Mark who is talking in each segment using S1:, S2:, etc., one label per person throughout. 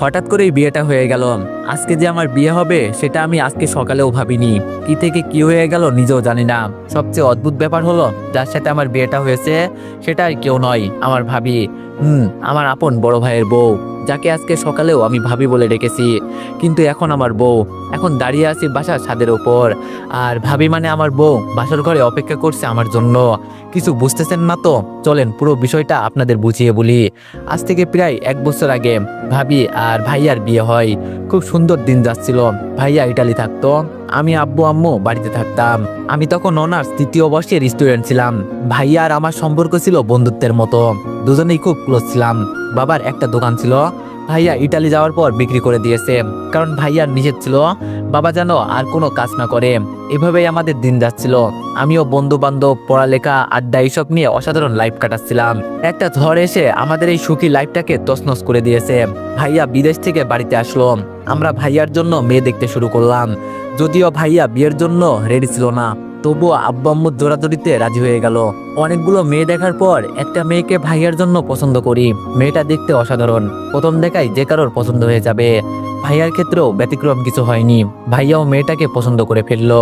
S1: হঠাৎ করেই বিয়েটা হয়ে গেল। আজকে যে আমার বিয়ে হবে, সেটা আমি আজকে সকালেও ভাবিনি। কি থেকে কি হয়ে গেল নিজেও জানি না। সবচেয়ে অদ্ভুত ব্যাপার হলো, যার সাথে আমার বিয়েটা হয়েছে, সেটা আর কেউ নয়, আমার ভাবি। হুম, আমার আপন বড় ভাইয়ের বউ। যাকে আজকে সকালেও আমি ভাবি বলে ডেকেছি, কিন্তু এখন আমার বউ। এখন দাঁড়িয়ে আছি বাসার ছাদের ওপর। আর ভাবি মানে আমার বউ, বাসার ঘরে অপেক্ষা করছে আমার জন্য। কিছু বুঝতেছেন না তো? চলেন পুরো বিষয়টা আপনাদের বুঝিয়ে বলি। আজ থেকে প্রায় এক বছর আগে ভাবি আর ভাইয়ার বিয়ে হয়। খুব সুন্দর দিন যাচ্ছিল। ভাইয়া ইটালি থাকতো, আমি আব্বু আম্মু বাড়িতে থাকতাম। আমি তখন অনার্স তৃতীয় বর্ষের স্টুডেন্ট ছিলাম। ভাইয়া আর আমার সম্পর্ক ছিল বন্ধুত্বের মতো। দুজনেই খুব ক্লোজ ছিলাম। বাবার একটা দোকান ছিল। ভাইয়া ইটালি যাওয়ার পর বিক্রি করে দিয়েছে। কারণ ভাইয়ার নিষেধ ছিল। বাবা যেন আর কোনো কাজ না করে। এভাবেই আমাদের দিন যাচ্ছিল। আমিও বন্ধু বান্ধব পড়ালেখা, আড্ডা এইসব নিয়ে অসাধারণ লাইফ কাটাচ্ছিলাম। একটা ঝড় এসে আমাদের এই সুখী লাইফটাকে তছনছ করে দিয়েছে। ভাইয়া বিদেশ থেকে বাড়িতে আসলো। আমরা ভাইয়ার জন্য মেয়ে দেখতে শুরু করলাম। যদিও ভাইয়া বিয়ের জন্য রেডি ছিল না। তবুও আব্বু আম্মুর জোরাজোরিতে রাজি হয়ে গেল। অনেকগুলো মেয়ে দেখার পর একটা মেয়েকে ভাইয়ার জন্য পছন্দ করি। মেয়েটা দেখতে অসাধারণ। প্রথম দেখাই যে কারোর পছন্দ হয়ে যাবে। ভাইয়ার ক্ষেত্রেও ব্যতিক্রম কিছু হয়নি। ভাইয়াও মেয়েটাকে পছন্দ করে ফেলল।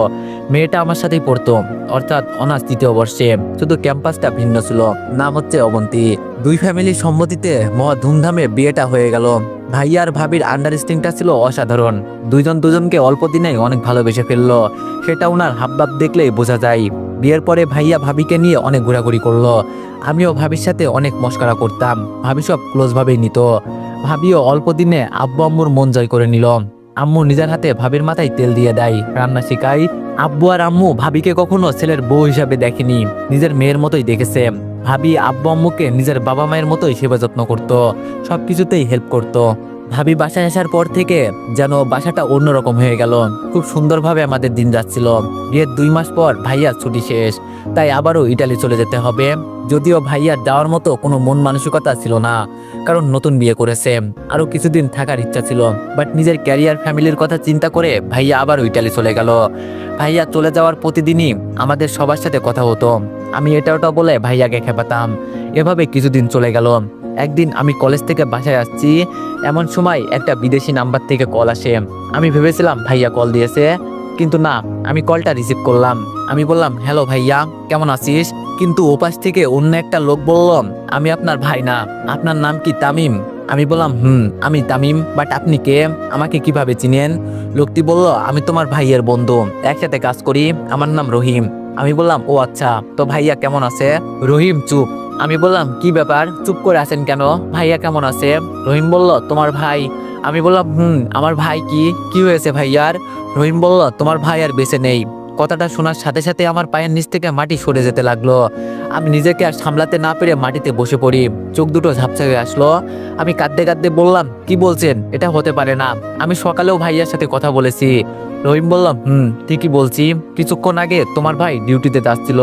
S1: মেয়েটা আমার সাথেই পড়তো, অর্থাৎ অনার্স তৃতীয় বর্ষে। শুধু ক্যাম্পাসটা ভিন্ন ছিল। নাম হচ্ছে অবন্তী। দুই ফ্যামিলির সম্মতিতে মহা ধুমধামে বিয়েটা হয়ে গেল। ভাইয়া আর ভাবির আন্ডারস্ট্যান্ডিংটা ছিল অসাধারণ। দুইজন দুজনকে অল্প দিনেই অনেক ভালোবেসে ফেলল। সেটা ওনার হাবভাব দেখলেই বোঝা যায়। বিয়ের পরে ভাইয়া ভাবিকে নিয়ে অনেক ঘোরাঘুরি করল। আমিও ভাবির সাথে অনেক মস্করা করতাম। ভাবি সব ক্লোজভাবেই নিত। ভাবিও অল্প দিনে আব্বু আম্মুর মন জয় করে নিল। আম্মু নিজের হাতে ভাবির মাথায় তেল দিয়ে দেয়। রান্না শেখায়। আব্বু আর আম্মু ভাবিকে কখনো ছেলের বউ হিসাবে দেখেনি। নিজের মেয়ের মতোই দেখেছে। ভাবি আব্বু আম্মুকে নিজের বাবা মায়ের মতোই সেবা যত্ন করত সব কিছুতেই হেল্প করত। ভাবি বাসায় আসার পর থেকে যেন বাসাটা অন্যরকম হয়ে গেল। খুব সুন্দরভাবে আমাদের দিন যাচ্ছিল। বিয়ের দুই মাস পর ভাইয়া ছুটি শেষ, তাই আবারও ইটালি চলে যেতে হবে। যদিও ভাইয়ার যাওয়ার মতো কোনো মন মানসিকতা ছিল না, কারণ নতুন বিয়ে করেছে আরও কিছুদিন থাকার ইচ্ছা ছিল বাট নিজের ক্যারিয়ার ফ্যামিলির কথা চিন্তা করে ভাইয়া আবার ইটালি চলে গেল। ভাইয়া চলে যাওয়ার প্রতিদিনই আমাদের সবার সাথে কথা হতো, আমি এটা ওটা বলে ভাইয়াকে খেপাতাম, এভাবে কিছুদিন চলে গেল। একদিন আমি কলেজ থেকে বাসায় আসছি, এমন সময় একটা বিদেশি নাম্বার থেকে কল আসে, আমি ভেবেছিলাম ভাইয়া কল দিয়েছে, কিন্তু না, আমি কলটা রিসিভ করলাম, আমি বললাম হ্যালো ভাইয়া, কেমন আছিস? কিন্তু ওপাশ থেকে অন্য একটা লোক বলল আমি আপনার ভাই না, আপনার নাম কি তামিম? আমি বললাম, হুম, আমি তামিম বাট আপনি কে? আমাকে কীভাবে চিনেন? লোকটি বলল, আমি তোমার ভাইয়ের বন্ধু, একসাথে কাজ করি, আমার নাম রহিম। আমি বললাম, ও আচ্ছা তো ভাইয়া কেমন আছে? রহিম চুপ। আমি বললাম, কি ব্যাপার, চুপ করে আছেন কেন? ভাইয়া কেমন আছে? রহিম বলল, তোমার ভাই। আমি বললাম, হুম, আমার ভাই কি? কি হয়েছে ভাইয়ার? রহিম বলল, তোমার ভাই আর বেঁচে নেই। কথাটা শোনার সাথে সাথে আমার পায়ের নিচ থেকে মাটি সরে যেতে লাগল। আমি নিজেকে আর সামলাতে না পেরে মাটিতে বসে পড়ি। চোখ দুটো ঝাপসা হয়ে আসলো। আমি কাঁদতে কাঁদতে বললাম, কি বলছেন? এটা হতে পারে না। আমি সকালেও ভাইয়ার সাথে কথা বলেছি। রহিম বললাম, হুম, ঠিকই বলছি। কিছুক্ষণ আগে তোমার ভাই ডিউটিতে যাচ্ছিল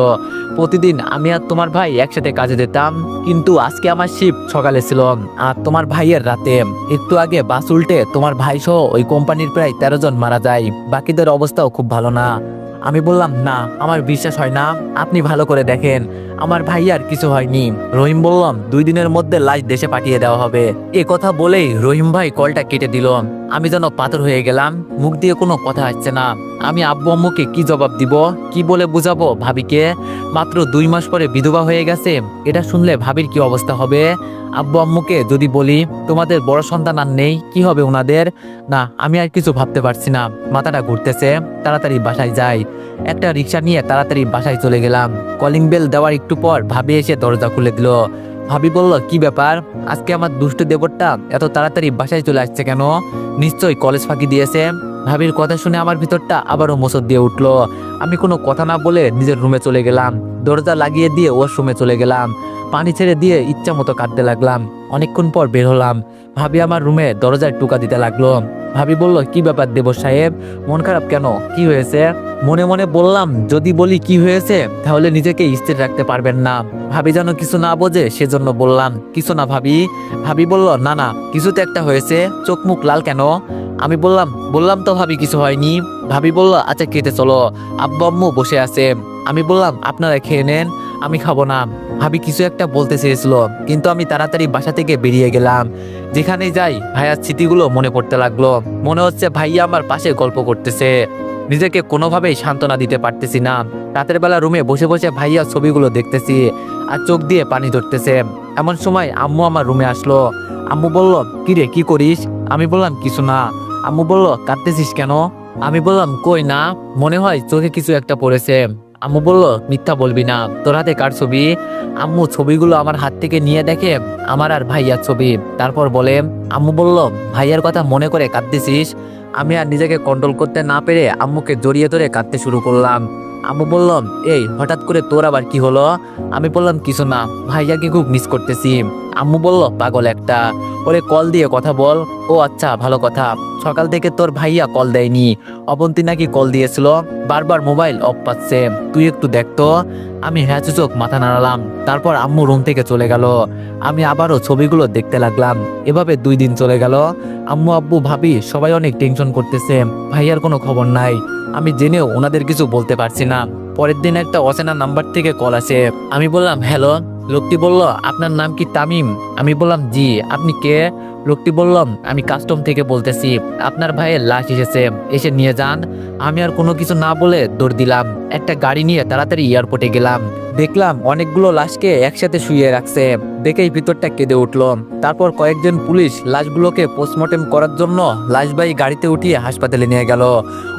S1: প্রতিদিন আমি আর তোমার ভাই একসাথে কাজে যেতাম। কিন্তু আজকে আমার শিফট সকালে ছিল। আর তোমার ভাইয়ের রাতে। একটু আগে বাস উল্টে তোমার ভাই সহ ওই কোম্পানির প্রায় তেরো জন মারা যায়। বাকিদের অবস্থাও খুব ভালো না। আমি বললাম, না, আমার বিশ্বাস হয় না। আপনি ভালো করে দেখেন। আমার ভাইয়ার কিছু হয়নি। রহিম বললাম, দুই দিনের মধ্যে লাশ দেশে পাঠিয়ে দেওয়া হবে। এ কথা বলেই রহিম ভাই কলটা কেটে দিল। আমি যেন পাথর হয়ে গেলাম, মুখ দিয়ে কোনো কথা আসছে না। আমি আব্বু আম্মুকে কি জবাব দিব, কি বলে বুঝাবো ভাবিকে? মাত্র দুই মাস পরে বিধবা হয়ে গেছে, এটা শুনলে ভাবির কি অবস্থা হবে? আব্বু আম্মুকে যদি বলি, তোমাদের বড় সন্তান আর নেই, কি হবে ওনাদের না, আমি আর কিছু ভাবতে পারছি না। মাথাটা ঘুরতেছে, তাড়াতাড়ি বাসায় যাই। একটা রিক্সা নিয়ে তাড়াতাড়ি বাসায় চলে গেলাম। কলিং বেল দেওয়ার একটু পর ভাবি এসে দরজা খুলে দিল। ভাবি বলল, কি ব্যাপার? আজকে আমার দুষ্টু দেবরটা এত তাড়াতাড়ি বাসায় চলে আসছে কেন? নিশ্চয়ই কলেজ ফাঁকি দিয়েছে। ভাবির কথা শুনে আমার ভিতরটা আবারও মোসর দিয়ে উঠল। আমি কোনো কথা না বলে নিজের রুমে চলে গেলাম। দরজা লাগিয়ে দিয়ে ওর রুমে চলে গেলাম। পানি ছেড়ে দিয়ে ইচ্ছা মতো কাটতে লাগলাম। অনেকক্ষণ পর বের হলাম। ভাবি আমার রুমে দরজায় টুকা দিতে লাগল। ভাবি বলল, কি ব্যাপার দেব সাহেব? মন খারাপ কেন? কি হয়েছে? মনে মনে বললাম, যদি বলি কি হয়েছে, তাহলে নিজেকে স্থির রাখতে পারবেন না। ভাবি যেন কিছু না বোঝে সেজন্য বললাম, কিছু না ভাবি। ভাবি বলল, না না, কিছু তো একটা হয়েছে। চোখ মুখ লাল কেন? আমি বললাম বললাম তো ভাবি কিছু হয়নি। ভাবি বলল আচ্ছা খেতে চলো। আব্বু আম্মু বসে আছে। আমি বললাম, আপনারা খেয়ে নেন, আমি খাব না। ভাবি কিছু একটা বলতে চেয়েছিল, কিন্তু আমি তাড়াতাড়ি বাসা থেকে বেরিয়ে গেলাম। যেখানে যাই, ভাইয়ার স্মৃতিগুলো মনে পড়তে লাগল। মনে হচ্ছে ভাইয়া আমার পাশে গল্প করতেছে। নিজেকে কোনোভাবেই সান্ত্বনা দিতে পারতেছি না। রাতের বেলা রুমে বসে বসে ভাইয়া ছবিগুলো দেখতেছি আর চোখ দিয়ে পানি ধরতেছে। এমন সময় আম্মু আমার রুমে আসলো। আম্মু বলল, কিরে, কি করিস? আমি বললাম, কিছু না। আম্মু বলল, কাঁদতেছিস কেন? আমি বললাম, কই না, মনে হয় চোখে কিছু একটা পড়েছে। আম্মু বলল, মিথ্যা বলবি না, তোর হাতে কার ছবি? আম্মু ছবিগুলো আমার হাত থেকে নিয়ে দেখে, আমার আর ভাইয়ার ছবি। তারপর বলে, আম্মু বলল, ভাইয়ার কথা মনে করে কাঁদতেছিস? আমি আর নিজেকে কন্ট্রোল করতে না পেরে আম্মুকে জড়িয়ে ধরে কাঁদতে শুরু করলাম। আম্মু বললাম, এই, হঠাৎ করে তোর আবার কি হলো? আমি বললাম, কিছু না, ভাইয়াকে খুব মিস করতেছি। আম্মু বলল, পাগল একটা। ওরে কল দিয়ে কথা বল। ও আচ্ছা ভালো কথা। সকাল থেকে তোর ভাইয়া কল দেয়নি। অবন্তি নাকি কল দিয়েছিল। বারবার মোবাইল অফ পাচ্ছে। তুই একটু দেখতো আমি হ্যাঁ চোখ মাথা নাড়ালাম। তারপর আম্মু রুম থেকে চলে গেল। আমি আবারও ছবিগুলো দেখতে লাগলাম। এভাবে দুই দিন চলে গেল। আম্মু, আব্বু, ভাবি সবাই অনেক টেনশন করতেছে। ভাইয়ার কোনো খবর নাই। আমি জেনেও ওনাদের কিছু বলতে পারছি না। পরের দিন একটা অচেনা নাম্বার থেকে কল আসে। আমি বললাম, হ্যালো? লোকটি বলল, আপনার নাম কি তামিম? আমি বললাম, জি, আপনি কে? লোকটি বললাম আমি কাস্টম থেকে বলতেছি, আপনার ভাইয়ের লাশ এসেছে, এসে নিয়ে যান। আমি আর কোনো কিছু না বলে দৌড় দিলাম। একটা গাড়ি নিয়ে তাড়াতাড়ি এয়ারপোর্টে গেলাম। দেখলাম অনেকগুলো লাশকে একসাথে শুয়ে রাখছে। দেখেই ভিতরটা কেঁদে উঠল। তারপর কয়েকজন পুলিশ লাশগুলোকে পোস্টমর্টেম করার জন্য লাশবাহী গাড়িতে উঠিয়ে হাসপাতালে নিয়ে গেল।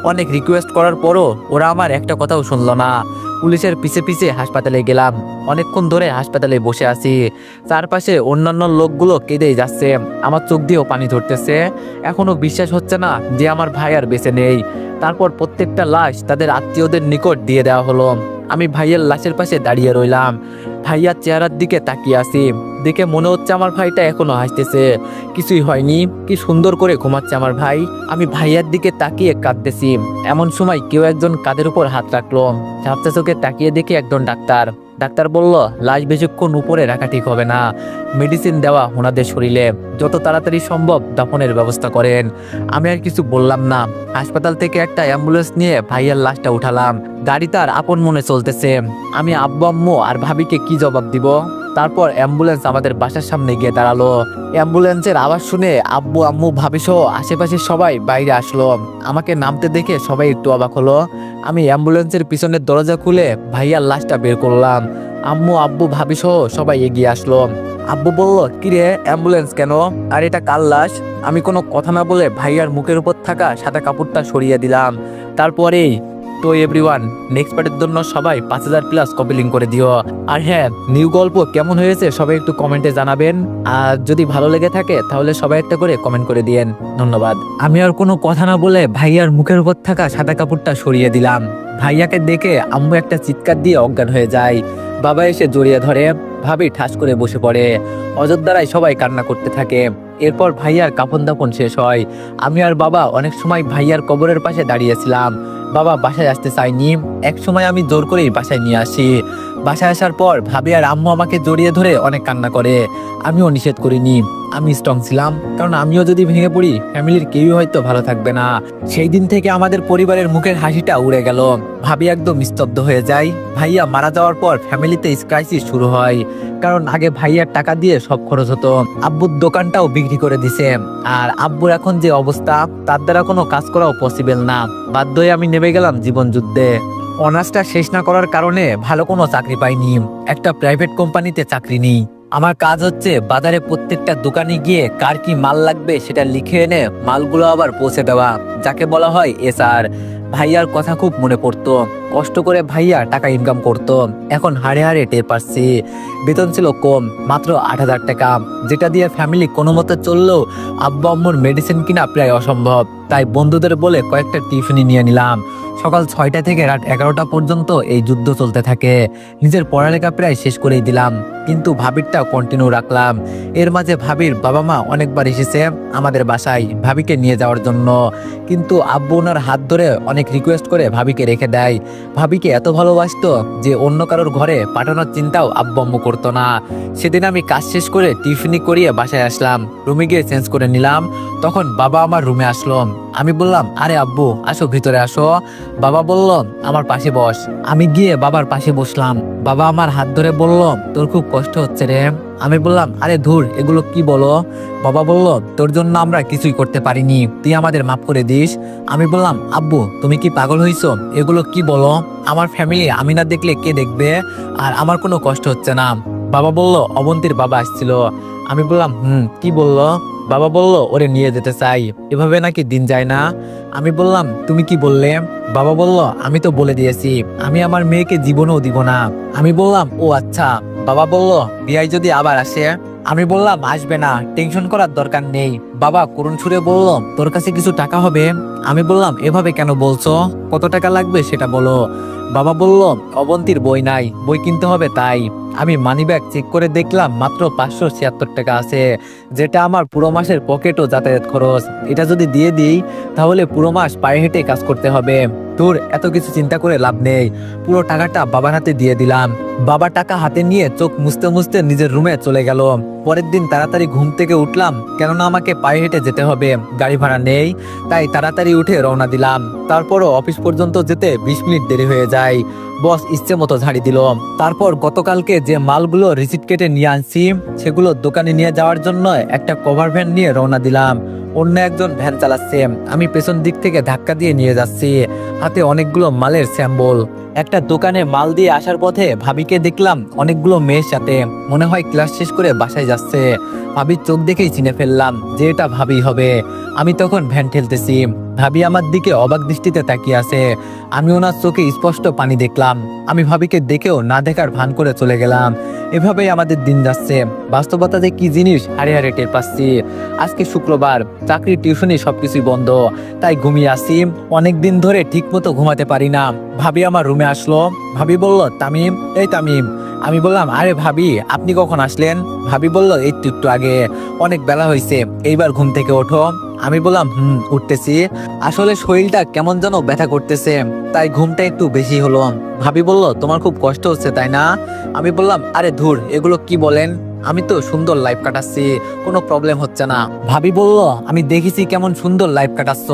S1: অনেক রিকোয়েস্ট করার পরও ওরা আমার একটা কথাও শুনলো না। পুলিশের পিছে পিছে হাসপাতালে গেলাম। অনেকক্ষণ ধরে হাসপাতালে বসে আছি। চারপাশে অন্যান্য লোকগুলো কেঁদেই যাচ্ছে। আমার চোখ দিয়েও পানি ধরতেছে। এখনও বিশ্বাস হচ্ছে না যে আমার ভাই আর বেঁচে নেই। তারপর প্রত্যেকটা লাশ তাদের আত্মীয়দের নিকট দিয়ে দেওয়া হলো। আমি ভাইয়ের লাশের পাশে দাঁড়িয়ে রইলাম। ভাইয়ার চেহারার দিকে তাকিয়ে আছি। দেখে মনে হচ্ছে আমার ভাইটা এখনও হাসতেছে। কিছুই হয়নি। কি সুন্দর করে ঘুমাচ্ছে আমার ভাই। আমি ভাইয়ার দিকে তাকিয়ে কাঁদতেছি। এমন সময় কেউ একজন কাদের উপর হাত রাখল। ঝাপসা চোখে তাকিয়ে দেখি একজন ডাক্তার। ডাক্তার বলল, লাশ বেশিক্ষণ উপরে রাখা ঠিক হবে না। মেডিসিন দেওয়া ওনাদের শরীরে। যত তাড়াতাড়ি সম্ভব দাফনের ব্যবস্থা করেন। আমি আর কিছু বললাম না। হাসপাতাল থেকে একটা অ্যাম্বুলেন্স নিয়ে ভাইয়ার লাশটা উঠালাম। গাড়ি তার আপন মনে চলতেছে। আমি আব্বু, আম্মু আর ভাবিকে কি জবাব দিব? তারপর অ্যাম্বুলেন্স আমাদের বাসার সামনে গিয়ে দাঁড়াল। অ্যাম্বুলেন্সের আওয়াজ শুনে আব্বু, আম্মু, ভাবি সহ আশেপাশে সবাই বাইরে আসলো। আমাকে নামতে দেখে সবাই একটু অবাক হলো। আমি অ্যাম্বুলেন্সের পিছনের দরজা খুলে ভাইয়ার লাশটা বের করলাম। আম্মু, আব্বু, ভাবি সহ সবাই এগিয়ে আসলো। আব্বু বলল, কিরে অ্যাম্বুলেন্স কেন? আর এটা কার লাশ? আমি কোনো কথা না বলে ভাইয়ার মুখের উপর থাকা সাদা কাপড়টা সরিয়ে দিলাম। তারপরেই তো এভরিওয়ান নেক্সট পার্টের জন্য সবাই পাঁচ হাজার প্লাস কপিলিং করে দিও। আর হ্যাঁ নিউ গল্প কেমন হয়েছে সবাই একটু কমেন্টে জানাবেন। আর যদি ভালো লেগে থাকে, তাহলে সবাই একটা করে কমেন্ট করে দিয়েন। ধন্যবাদ। আমি আর কোনো কথা না বলে ভাইয়ার মুখের উপর থাকা সাদা কাপড়টা সরিয়ে দিলাম। ভাইয়াকে দেখে আম্মু একটা চিৎকার দিয়ে অজ্ঞান হয়ে যায়। বাবা এসে জড়িয়ে ধরে, ভাবি ঠাস করে বসে পড়ে। অযোধ্যারায় সবাই কান্না করতে থাকে। এরপর ভাইয়ার কাপন দাপন শেষ হয়। আমি আর বাবা অনেক সময় ভাইয়ার কবরের পাশে দাঁড়িয়েছিলাম। বাবা বাসায় আসতে চাইনি। এক সময় আমি জোর করেই বাসায় নিয়ে আসি। বাসায় আসার পর ভাবি আর আম্মু আমাকে জড়িয়ে ধরে অনেক কান্না করে। আমিও নিষেধ করিনি। আমি স্ট্রং ছিলাম, কারণ আমিও যদি ভেঙে পড়ি, ফ্যামিলির কেউই হয়তো ভালো থাকবে না। সেই দিন থেকে আমাদের পরিবারের মুখের হাসিটা উড়ে গেল। ভাবি একদম স্তব্ধ হয়ে যায়। ভাইয়া মারা যাওয়ার পর ফ্যামিলিতে ক্রাইসিস শুরু হয়, কারণ আগে ভাইয়ার টাকা দিয়ে সব খরচ হতো। আব্বুর দোকানটাও বিক্রি করে দিছে। আর আব্বুর এখন যে অবস্থা, তার দ্বারা কোনো কাজ করাও পসিবল না। বাধ্য হয়ে আমি নেমে গেলাম জীবন যুদ্ধে। অনার্সটা শেষ না করার কারণে ভালো কোনো চাকরি পাইনি। একটা প্রাইভেট কোম্পানিতে চাকরি নেই। আমার কাজ হচ্ছে বাজারে প্রত্যেকটা দোকানে গিয়ে কার কি মাল লাগবে সেটা লিখে এনে মালগুলো আবার পৌঁছে দেওয়া, যাকে বলা হয় এসআর ভাইয়ার কথা খুব মনে পড়তো। কষ্ট করে ভাইয়া টাকা ইনকাম করতো। এখন হাড়ে হাড়ে টের পাচ্ছি। বেতন ছিল কম, মাত্র আট হাজার টাকা। যেটা দিয়ে ফ্যামিলি কোনো মতে চললেও আব্বা আম্মুর মেডিসিন কিনা প্রায় অসম্ভব। তাই বন্ধুদের বলে কয়েকটা টিফিনি নিয়ে নিলাম। সকাল ছয়টা থেকে রাত এগারোটা পর্যন্ত এই যুদ্ধ চলতে থাকে। নিজের পড়ালেখা প্রায় শেষ করেই দিলাম। কিন্তু ভাবিরটা কন্টিনিউ রাখলাম। এর মাঝে ভাবির বাবা মা অনেকবার এসেছে আমাদের বাসায় ভাবিকে নিয়ে যাওয়ার জন্য। কিন্তু আব্বু ওনার হাত ধরে অনেক রিকোয়েস্ট করে ভাবিকে রেখে দেয়। ভাবিকে এত ভালোবাসতো যে অন্য কারোর ঘরে পাঠানোর চিন্তাও আব্বু আম্মু করতো না। সেদিন আমি কাজ শেষ করে টিফিনি করিয়ে বাসায় আসলাম। রুমে গিয়ে চেঞ্জ করে নিলাম। তখন বাবা আমার রুমে আসলো। আমি বললাম, আরে আব্বু, আসো ভিতরে আসো। বাবা বলল, আমার পাশে বস। আমি গিয়ে বাবার পাশে বসলাম। বাবা আমার হাত ধরে বলল, তোর খুব কষ্ট হচ্ছে রে। আমি বললাম, আরে ধুর, এগুলো কি বলো? বাবা বলল, তোর জন্য আমরা কিছুই করতে পারিনি। তুই আমাদের মাফ করে দিস। আমি বললাম, আব্বু, তুমি কি পাগল হইছো? এগুলো কি বলো? আমার ফ্যামিলি আমি না দেখলে কে দেখবে? আর আমার কোনো কষ্ট হচ্ছে না। বাবা বলল, অবন্তীর বাবা আসছিল। আমি বললাম, হুম, কি বলল? বাবা বলল, ওরে নিয়ে যেতে চাই। এভাবে নাকি দিন যায় না? আমি বললাম, তুমি কি বললে? বাবা বলল, আমি তো বলে দিয়েছি। আমি আমার মেয়েকে জীবনও দিব না। আমি বললাম, ও আচ্ছা। বাবা বলল, বিয়াই যদি আবার আসে? আমি বললাম, আসবে না টেনশন করার দরকার নেই। বাবা করুণ সুরে বলল, তোর কাছে কিছু টাকা হবে? আমি বললাম, এভাবে কেন বলছো? কত টাকা লাগবে সেটা বলো। বাবা বলল, অবন্তীর বই নাই, বই কিনতে হবে তাই। আমি মানিব্যাগ চেক করে দেখলাম মাত্র পাঁচশো ছিয়াত্তর টাকা আছে, যেটা আমার পুরো মাসের পকেটও যাতায়াত খরচ। এটা যদি দিয়ে দিই, তাহলে পুরো মাস পায়ে হেঁটে কাজ করতে হবে। তোর এত কিছু চিন্তা করে লাভ নেই। পুরো টাকাটা বাবার হাতে দিয়ে দিলাম। বাবা টাকা হাতে নিয়ে চোখ মুছতে মুছতে নিজের রুমে চলে গেল। পরের দিন তাড়াতাড়ি ঘুম থেকে উঠলাম, কেননা আমাকে পায়ে হেঁটে যেতে হবে। গাড়ি ভাড়া নেই, তাই তাড়াতাড়ি উঠে রওনা দিলাম। তারপরও অফিস পর্যন্ত যেতে বিশ মিনিট দেরি হয়ে যায়। বস ইচ্ছে মতো ঝাড়ি দিল। তারপর গতকালকে যে মালগুলো রিসিট কেটে নিয়ে আনছি, সেগুলো দোকানে নিয়ে যাওয়ার জন্য একটা কভার ভ্যান নিয়ে রওনা দিলাম। অন্য একজন ভ্যান চালাচ্ছে। আমি পেছন দিক থেকে ধাক্কা দিয়ে নিয়ে যাচ্ছি। হাতে অনেকগুলো মালের স্যাম্বল একটা দোকানে মাল দিয়ে আসার পথে ভাবিকে দেখলাম অনেকগুলো মেয়ের সাথে। মনে হয় ক্লাস শেষ করে বাসায় যাচ্ছে। ভাবির চোখ দেখেই চিনে ফেললাম যে এটা ভাবি হবে। আমি তখন ভ্যান ঠেলতেছি। ভাবি আমার দিকে অবাক দৃষ্টিতে তাকিয়ে আছে। আমি ওনার চোখে স্পষ্ট পানি দেখলাম। আমি ভাবিকে দেখেও না দেখার ভান করে চলে গেলাম। এভাবেই আমাদের দিন যাচ্ছে। বাস্তবতা যে কি জিনিস, হারে হারে টের পাচ্ছি। আজকে শুক্রবার, চাকরির টিউশনি সবকিছুই বন্ধ। তাই ঘুমিয়ে আসি অনেক দিন ধরে ঠিক মতো ঘুমাতে পারি না। ভাবি আমার রুমে আসলো। ভাবি বলল, তামিম, এই তামিম। আমি বললাম, আরে ভাবি, আপনি কখন আসলেন? ভাবি বলল, এই একটু আগে। অনেক বেলা হয়েছে এইবার ঘুম থেকে ওঠো। আমি বললাম, হুম, উঠতেছি। আসলে শরীরটা কেমন যেন ব্যথা করতেছে, তাই ঘুমটা একটু বেশি হলো। ভাবি বলল, তোমার খুব কষ্ট হচ্ছে, তাই না? আমি বললাম, আরে ধুর, এগুলো কি বলেন? আমি তো সুন্দর লাইফ কাটাচ্ছি, কোনো প্রবলেম হচ্ছে না। ভাবি বলল, আমি দেখেছি কেমন সুন্দর লাইফ কাটাচ্ছ।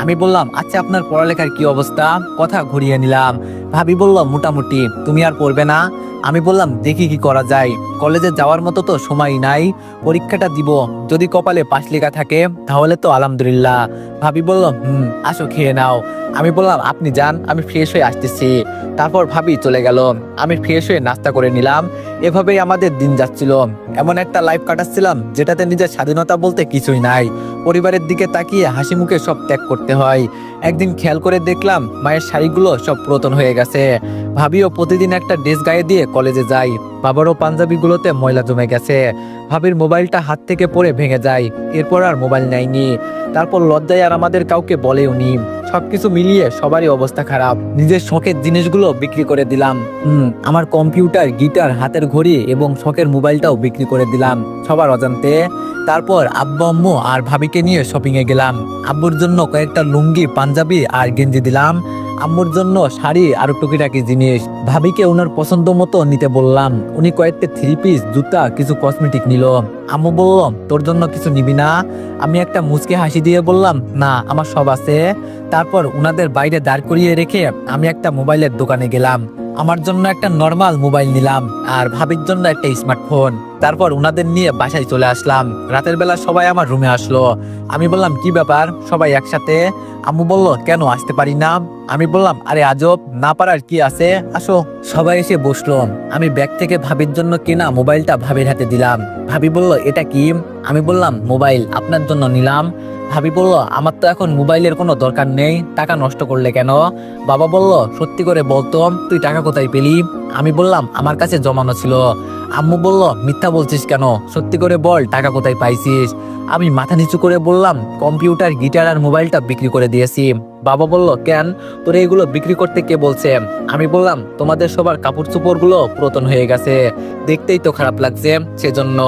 S1: আমি বললাম আচ্ছা আপনার পড়ালেখার কি অবস্থা? কথা ঘুরিয়ে নিলাম। ভাবি বলল, মোটামুটি, তুমি আর পড়বে না? আমি বললাম, দেখি কি করা যায়। কলেজে যাওয়ার মতো তো সময় নাই। পরীক্ষাটা দিব। যদি কপালে পাশ লেখা থাকে, তাহলে তো আলহামদুলিল্লাহ। ভাবি বলল, হুম, আসো খেয়ে নাও। আমি বললাম, আপনি যান, আমি ফ্রেশ হয়ে আসতেছি। তারপর ভাবি চলে গেল। আমি ফ্রেশ হয়ে নাস্তা করে নিলাম। এভাবেই আমাদের দিন যাচ্ছিল। এমন একটা লাইফ কাটাচ্ছিলাম, যেটাতে নিজের স্বাধীনতা বলতে কিছুই নাই। পরিবারের দিকে তাকিয়ে হাসি মুখে সব ত্যাগ করতে হয়। একদিন খেয়াল করে দেখলাম মায়ের শাড়িগুলো সব পুরাতন হয়ে গেছে। ভাবিও প্রতিদিন একটা ড্রেস গায়ে দিয়ে কলেজে যাই। বাবারও পাঞ্জাবিগুলোতে ময়লা জমে গেছে। ভাবির মোবাইলটা হাত থেকে পড়ে ভেঙে যায়। এরপর আর মোবাইল নেয়নি। তারপর লজ্জায় আর আমাদের কাউকে বলেও নি সবকিছু মিলিয়ে সবারই অবস্থা খারাপ। নিজের শখের জিনিসগুলো বিক্রি করে দিলাম। আমার কম্পিউটার, গিটার, হাতের ঘড়ি এবং শখের মোবাইলটাও বিক্রি করে দিলাম সবার অজান্তে। তারপর আব্বু, আম্মু আর ভাবিকে নিয়ে শপিং এ গেলাম। আব্বুর জন্য কয়েকটা লুঙ্গি, পাঞ্জাবি আর গেঞ্জি দিলাম। আম্মুর জন্য শাড়ি আর টুকিটাকি জিনিস। ভাবিকে ওনার পছন্দ মতো নিতে বললাম। উনি কয়েকটা থ্রি পিস জুতা, কিছু কসমেটিক নিল। আম্মু বললাম, তোর জন্য কিছু নিবি না? আমি একটা মুচকে হাসি দিয়ে বললাম, না, আমার সব আছে। তারপর উনাদের বাইরে দাঁড় করিয়ে রেখে আমি একটা মোবাইলের দোকানে গেলাম। আমার জন্য একটা নর্মাল মোবাইল নিলাম আর ভাবির জন্য একটা স্মার্টফোন। তারপর উনাদের নিয়ে বাসায় চলে আসলাম। রাতের বেলা সবাই আমার রুমে আসলো। আমি বললাম, কি ব্যাপার? সবাই একসাথে? আম্মু বলল, কেন, আসতে পারি না? আমি বললাম, আরে আজব, না পারার কি আছে? আসো। সবাই এসে বসল। আমি ব্যাগ থেকে ভাবির জন্য কেনা মোবাইলটা ভাবির হাতে দিলাম। ভাবি বলল, এটা কি? আমি বললাম, মোবাইল, আপনার জন্য নিলাম। ভাবি বলল আমার তো এখন মোবাইলের কোনো দরকার নেই, টাকা নষ্ট করলে কেন? বাবা বলল, সত্যি করে বলতো, তুই টাকা কোথায় পেলি? আমি বললাম, আমার কাছে জমানো ছিল। আম্মু বলল, মিথ্যা বলছিস কেন? সত্যি করে বল, টাকা কোথায় পাইছিস? আমি মাথা নিচু করে বললাম, কম্পিউটার, গিটার আর মোবাইলটা বিক্রি করে দিয়েছি। বাবা বলল, কেন? তোর এগুলো বিক্রি করতে কে বলছে? আমি বললাম, তোমাদের সবার কাপড় চোপড়গুলো পুরাতন হয়ে গেছে। দেখতেই তো খারাপ লাগছে, সেজন্য।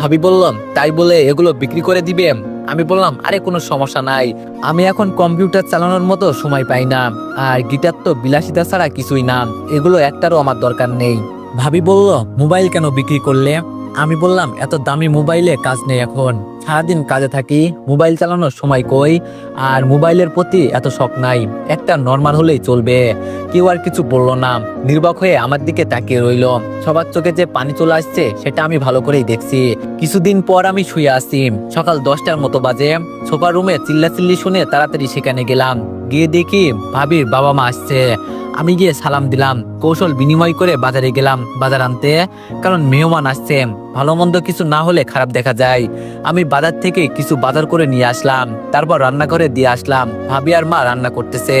S1: ভাবি বললাম তাই বলে এগুলো বিক্রি করে দিবে? আমি বললাম, আরে, কোনো সমস্যা নাই। আমি এখন কম্পিউটার চালানোর মতো সময় পাই না। আর গিটার তো বিলাসিতা ছাড়া কিছুই না। এগুলো একটারও আমার দরকার নেই। ভাবি বলল, মোবাইল কেন বিক্রি করলে? আমি বললাম, এত দামি মোবাইলে কাজ নেই এখন। সারাদিন কাজে থাকি, মোবাইল চালানোর সময় কই? আর মোবাইলের প্রতি এত শখ নাই। একটা নর্মাল হলেই চলবে। কেউ আর কিছু বলল না। নির্বাক হয়ে আমার দিকে তাকিয়ে রইল। সবার চোখে যে পানি চলে আসছে, সেটা আমি ভালো করেই দেখছি। কিছুদিন পর আমি শুয়ে আসি সকাল দশটার মতো বাজে। সোফার রুমে চিল্লাচিল্লি শুনে তাড়াতাড়ি সেখানে গেলাম। গিয়ে দেখি ভাবির বাবা মা আসছে। আমি গিয়ে সালাম দিলাম। কৌশল বিনিময় করে বাজারে গেলাম বাজার আনতে, কারণ মেহমান আসছে। ভালো মন্দ কিছু না হলে খারাপ দেখা যায়। আমি বাজার থেকে কিছু বাজার করে নিয়ে আসলাম, তারপর রান্না করে দিয়ে আসলাম, ভাবি আর মা রান্না করতেছে।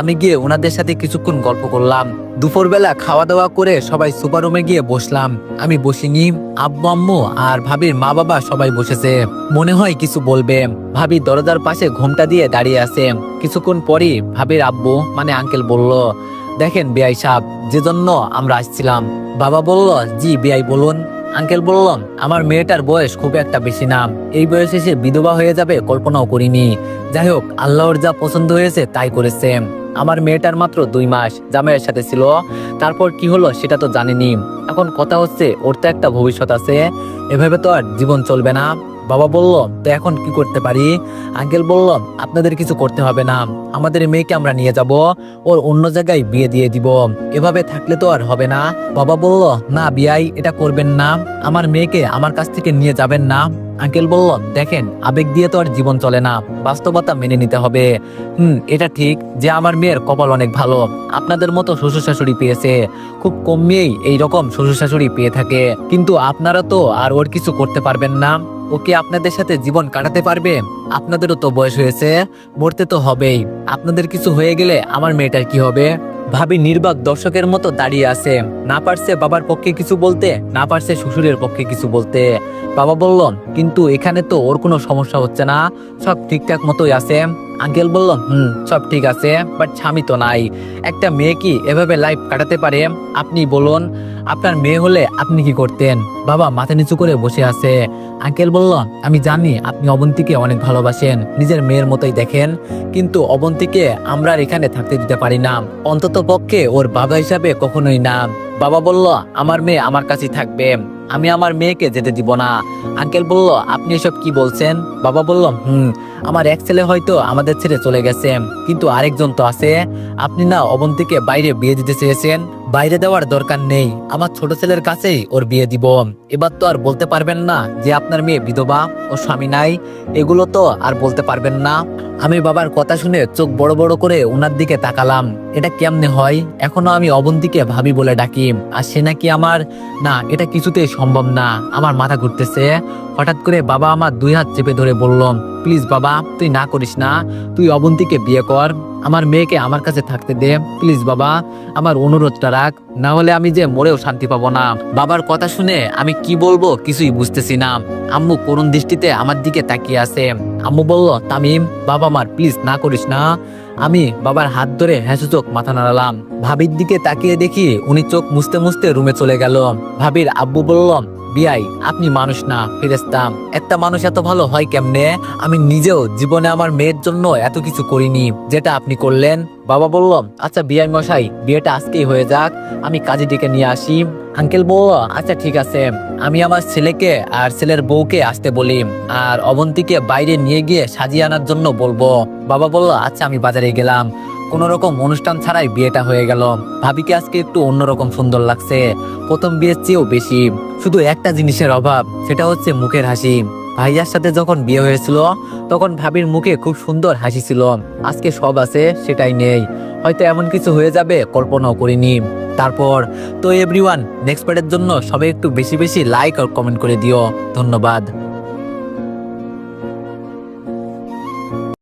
S1: আমি গিয়ে ওনাদের সাথে কিছুক্ষণ গল্প করলাম। দুপুরবেলা খাওয়া দাওয়া করে সবাই সুপার রুমে গিয়ে বসলাম। আমি বসিনি, আব্বু, আম্মু আর ভাবির মা বাবা সবাই বসেছে। মনে হয় কিছু বলবে। ভাবি দরজার পাশে ঘোমটা দিয়ে দাঁড়িয়ে আছে। কিছুক্ষণ পরই ভাবির আব্বু মানে আঙ্কেল বলল, দেখেন বিআই সাহেব যে জন্য আমরা আসছিলাম। বাবা বলল, জি, বিআই বলুন। আঙ্কেল বললাম, আমার মেয়েটার বয়স খুব একটা বেশি নাম এই বয়সে সে বিধবা হয়ে যাবে কল্পনাও করিনি। যাই হোক, আল্লাহর যা পছন্দ হয়েছে তাই করেছে। আমার মেয়েটার মাত্র দুই মাস, জামাইয়ের সাথে ছিল। তারপর কি হলো সেটা তো জানিনি। এখন কথা হচ্ছে, ওর তো একটা ভবিষ্যৎ আছে। এভাবে তো আর জীবন চলবে না। বাবা বলল, তো এখন কি করতে পারি? আঙ্কেল বলল, আপনাদের কিছু করতে হবে না, আমাদের মেয়েকে আমরা নিয়ে যাব, ওর অন্য জায়গায় বিয়ে দিয়ে দিব, এভাবে থাকলে তো আর হবে না। বাবা বলল, না বিয়াই, এটা করবেন না, আমার মেয়েকে আমার কাছ থেকে নিয়ে যাবেন না। আঙ্কেল বলল, দেখেন, আবেগ দিয়ে তো আর জীবন চলে না, বাস্তবতা মেনে নিতে হবে। হুম, এটা ঠিক যে আমার মেয়ের কপাল অনেক ভালো, আপনাদের মতো শ্বশুর শাশুড়ি পেয়েছে, খুব কম মেয়েই এইরকম শ্বশুর শাশুড়ি পেয়ে থাকে, কিন্তু আপনারা তো আর ওর কিছু করতে পারবেন না। ওকে আপনাদের সাথে জীবন কাটাতে পারবে? আপনাদেরও তো বয়স হয়েছে। মরতে তো হবেই। আপনাদের কিছু হয়ে গেলে আমার মেয়েটার কি হবে? ভাবি নির্বাক দর্শকের মতো দাঁড়িয়ে আছে। না পারছে বাবার পক্ষে কিছু বলতে, না পারছে শ্বশুরের পক্ষে কিছু বলতে। বাবা বলল কিন্তু এখানে তো ওর কোনো সমস্যা হচ্ছে না। সব ঠিকঠাক মতোই আছে। আঙ্কেল বলল হুম, সব ঠিক আছে, বাট স্বামী তো নাই। একটা মেয়ে কি এভাবে লাইফ কাটাতে পারে? আপনি বলুন, আপনার মেয়ে হলে আপনি কি করতেন? বাবা মাথা নিচু করে বসে আছে। আঙ্কেল বলল আমি জানি আপনি অবন্তীকে অনেক ভালোবাসেন, নিজের মেয়ের মতোই দেখেন, কিন্তু অবন্তীকে আমরা এখানে থাকতে দিতে পারি না। অন্তত পক্ষে ওর বাবা হিসাবে কখনোই না। বাবা বলল, আমার মেয়ে আমার কাছে থাকবে। আমি আমার মেয়েকে যেতে দিব না। আঙ্কেল বলল, আপনি এসব কি বলছেন? বাবা বলল, হুম, আমার এক ছেলে হয়তো আমাদের ছেড়ে চলে গেছে, কিন্তু আরেকজন তো আছে। আপনি না অবন্তীকে বাইরে বিয়ে দিতে চেয়েছেন? বাইরে দেওয়ার দরকার নেই। আমার ছোট ছেলের কাছেই ওর বিয়ে দিব। এবার তো আর বলতে পারবেন না যে আপনার মেয়ে বিধবা ও স্বামী নাই। এগুলো তো আর বলতে পারবেন না। আমি বাবার কথা শুনে চোখ বড় বড় করে ওনার দিকে তাকালাম। এটা কেমনে হয়? এখনও আমি অবন্তীকে ভাবি বলে ডাকি। আর সে নাকি আমার, না, এটা কিছুতেই সম্ভব না। আমার মাথা ঘুরতেছে। হঠাৎ করে বাবা আমার দুই হাত চেপে ধরে বললাম প্লিজ বাবা, তুই না করিস না। তুই অবন্তীকে বিয়ে কর। আমার মেয়েকে আমার কাছে থাকতে দে। প্লিজ বাবা, আমার অনুরোধটা রাখ। না হলে আমি যে মরেও শান্তি পাবো না। বাবার কথা শুনে আমি কি বলব কিছুই বুঝতেছি না। আম্মু করুণ দৃষ্টিতে আমার দিকে তাকিয়ে আছে। আম্মু বলল, তামিম, বাবা মার প্লিজ না করিস না। আমি বাবার হাত ধরে হেসে চোখ মাথা নাড়ালাম। ভাবির দিকে তাকিয়ে দেখি উনি চোখ মুছতে মুছতে রুমে চলে গেল। ভাবির আব্বু বলল বিয়াই আপনি মানুষ না ফিরেস্তাম একটা মানুষ এত ভালো হয় কেমনে? আমি নিজেও জীবনে আমার মেয়ের জন্য এত কিছু করিনি, যেটা আপনি করলেন। বাবা বলল আচ্ছা বিয়াই মশাই, বিয়েটা আজকেই হয়ে যাক, আমি কাজে ডেকে নিয়ে আসি। আঙ্কেল বলল আচ্ছা ঠিক আছে, আমি আমার ছেলেকে আর ছেলের বউকে আসতে বলি, আর অবন্তীকে বাইরে নিয়ে গিয়ে সাজিয়ে আনার জন্য বলব। বাবা বলল আচ্ছা আমি বাজারে গেলাম। কোন রকম অনুষ্ঠান ছাড়াই বিয়েটা হয়ে গেল। ভাবিকে আজকে একটু অন্যরকম সুন্দর লাগছে। প্রথম বিয়ের চেয়েও বেশি। শুধু একটা জিনিসের অভাব, সেটা হচ্ছে মুখের হাসি। ভাইয়ার সাথে যখন বিয়ে হয়েছিল, তখন ভাবির মুখে খুব সুন্দর হাসি ছিল। আজকে সব আছে, সেটাই নেই। হয়তো এমন কিছু হয়ে যাবে, কল্পনাও করিনি। তারপর, তো এভরিওয়ান নেক্সট পার্টের জন্য সবাই একটু বেশি বেশি লাইক আর কমেন্ট করে দিও। ধন্যবাদ।